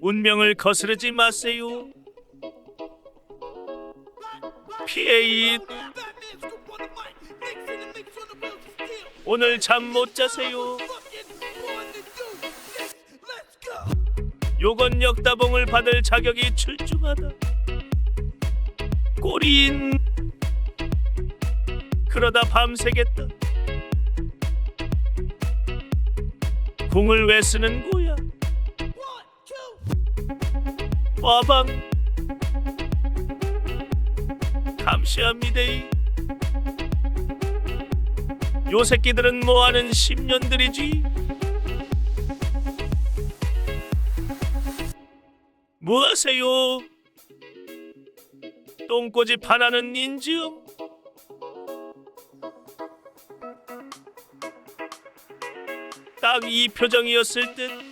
운명을 거스르지 마세요. 피에잇 오늘 잠 못 자세요. 요건 역다봉을 받을 자격이 출중하다. 꼬린 그러다 밤새겠다. 궁을 왜 쓰는 거 와방 감시합니다. 요 새끼들은 뭐하는 10년들이지? 뭐하세요? 똥꼬집 하나는 인지음? 딱 이 표정이었을 듯